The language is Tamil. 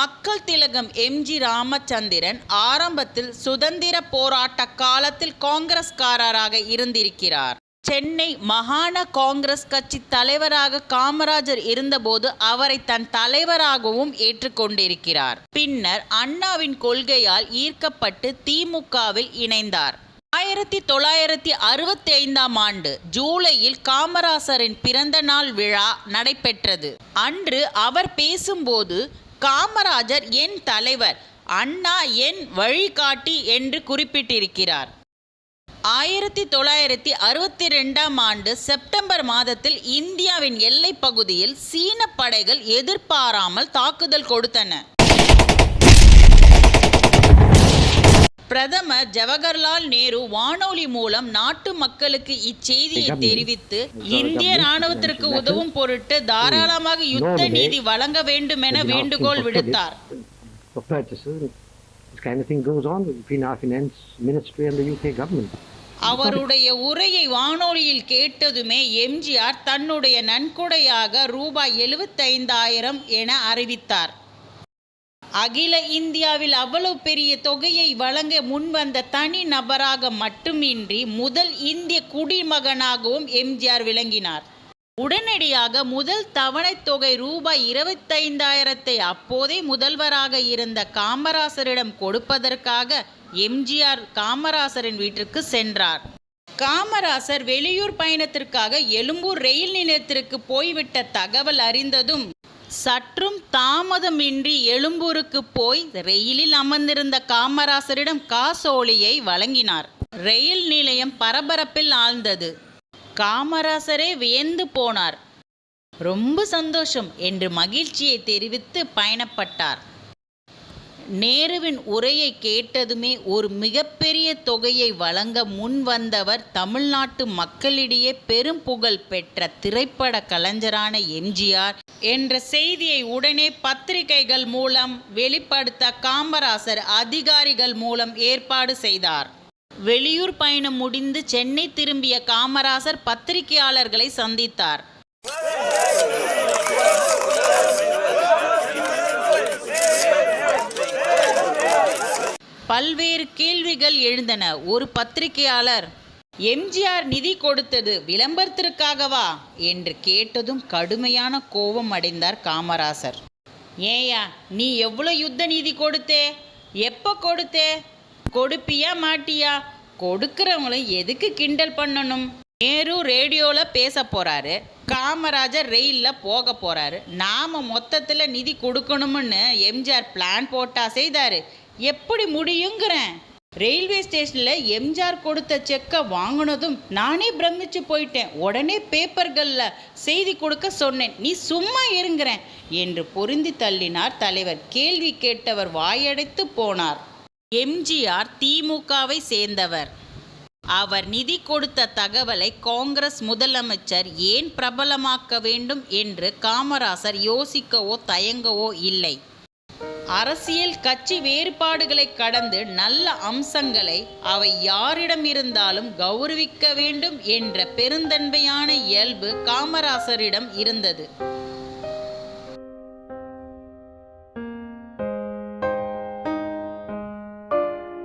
மக்கள் திலகம் எம்ஜி ராமச்சந்திரன் ஆரம்பத்தில் சுதந்திர போராட்ட காலத்தில் காங்கிரஸ்காரராக இருந்திருக்கிறார். சென்னை மாகாண காங்கிரஸ் கட்சி தலைவராக காமராஜர் இருந்தபோது அவரை தன் தலைவராகவும் ஏற்றுக்கொண்டிருக்கிறார். பின்னர் அண்ணாவின் கொள்கையால் ஈர்க்கப்பட்டு திமுகவில் இணைந்தார். ஆயிரத்தி தொள்ளாயிரத்தி அறுபத்தி ஐந்தாம் ஆண்டு ஜூலையில் காமராசரின் பிறந்த நாள் விழா நடைபெற்றது. அன்று அவர் பேசும்போது காமராஜர் என் தலைவர் அண்ணா என் வழிகாட்டி என்று குறிப்பிட்டிருக்கிறார். ஆயிரத்தி தொள்ளாயிரத்தி அறுபத்தி ரெண்டாம் ஆண்டு செப்டம்பர் மாதத்தில் இந்தியாவின் எல்லைப் பகுதியில் சீன படைகள் எதிர்பாராமல் தாக்குதல் கொடுத்தன. பிரதமர் ஜவஹர்லால் நேரு வானொலி மூலம் நாட்டு மக்களுக்கு இச்செய்தியை தெரிவித்து இந்திய ராணுவத்திற்கு உதவும் பொருட்டு தாராளமாக யுத்த நீதி வழங்க வேண்டுமென வேண்டுகோள் விடுத்தார். அவருடைய உரையை வானொலியில் கேட்டதுமே எம்ஜிஆர் தன்னுடைய நன்கொடையாக ரூபாய் எழுபத்தைந்தாயிரம் என அறிவித்தார். அகில இந்தியாவில் அவ்வளவு பெரிய தொகையை வழங்க முன்வந்த தனி நபராக மட்டுமின்றி முதல் இந்திய குடிமகனாகவும் எம்ஜிஆர் விளங்கினார். உடனடியாக முதல் தவணைத் தொகை ரூபாய் இருபத்தைந்தாயிரத்தை அப்போதே முதல்வராக இருந்த காமராசரிடம் கொடுப்பதற்காக எம்ஜிஆர் காமராசரின் வீட்டிற்கு சென்றார். காமராசர் வெளியூர் பயணத்திற்காக எழும்பூர் ரயில் நிலையத்திற்கு போய்விட்ட தகவல் அறிந்ததும் சற்றும் தாமதமின்றி எழும்பூருக்கு போய் ரயிலில் அமர்ந்திருந்த காமராசரிடம் காசோலியை வழங்கினார். ரயில் நிலையம் பரபரப்பில் ஆழ்ந்தது. காமராசரே வியந்து போனார். ரொம்ப சந்தோஷம் என்று மகிழ்ச்சியை தெரிவித்து பயணப்பட்டார். நேருவின் உரையை கேட்டதுமே ஒரு மிகப்பெரிய தொகையை வழங்க முன் வந்தவர் தமிழ்நாட்டு மக்களிடையே பெரும் புகழ் பெற்ற திரைப்பட கலைஞரான எம்ஜிஆர் என்ற செய்தியை உடனே பத்திரிகைகள் மூலம் வெளிப்படுத்த காமராசர் அதிகாரிகள் மூலம் ஏற்பாடு செய்தார். வெளியூர் பயணம் முடிந்து சென்னை திரும்பிய காமராசர் பத்திரிகையாளர்களை சந்தித்தார். பல்வேறு கேள்விகள் எழுந்தன. ஒரு பத்திரிகையாளர் எம்ஜிஆர் நிதி கொடுத்தது விளம்பரத்திற்காகவா என்று கேட்டதும் கடுமையான கோபம் அடைந்தார் காமராசர். ஏயா நீ எவ்வளோ யுத்த நிதி கொடுத்தே? எப்போ கொடுத்தே? கொடுப்பியா மாட்டியா? கொடுக்கிறவங்கள எதுக்கு கிண்டல் பண்ணணும்? நேரு ரேடியோவில் பேச போகிறாரு காமராஜர் ரெயிலில் போக போகிறாரு நாம் மொத்தத்தில் நிதி கொடுக்கணும்னு எம்ஜிஆர் பிளான் போட்டா செய்தார். எப்படி முடியுங்கிறேன்? ரயில்வே ஸ்டேஷனில் எம்ஜிஆர் கொடுத்த செக்கை வாங்கினதும் நானே பிரமிச்சு போயிட்டேன். உடனே பேப்பர்களில் செய்தி கொடுக்க சொன்னேன். நீ சும்மா இருங்கிறேன் என்று பொருந்தி தள்ளினார் தலைவர். கேள்வி கேட்டவர் வாயடைத்து போனார். எம்ஜிஆர் திமுகவை சேர்ந்தவர். அவர் நிதி கொடுத்த தகவலை காங்கிரஸ் முதலமைச்சர் ஏன் பிரபலமாக்க வேண்டும் என்று காமராசர் யோசிக்கவோ தயங்கவோ இல்லை. அரசியல் கட்சி வேறுபாடுகளை கடந்து நல்ல அம்சங்களை அவை யாரிடம் இருந்தாலும் கௌரவிக்க வேண்டும் என்ற பெருந்தன்மையான இயல்பு காமராசரிடம் இருந்தது.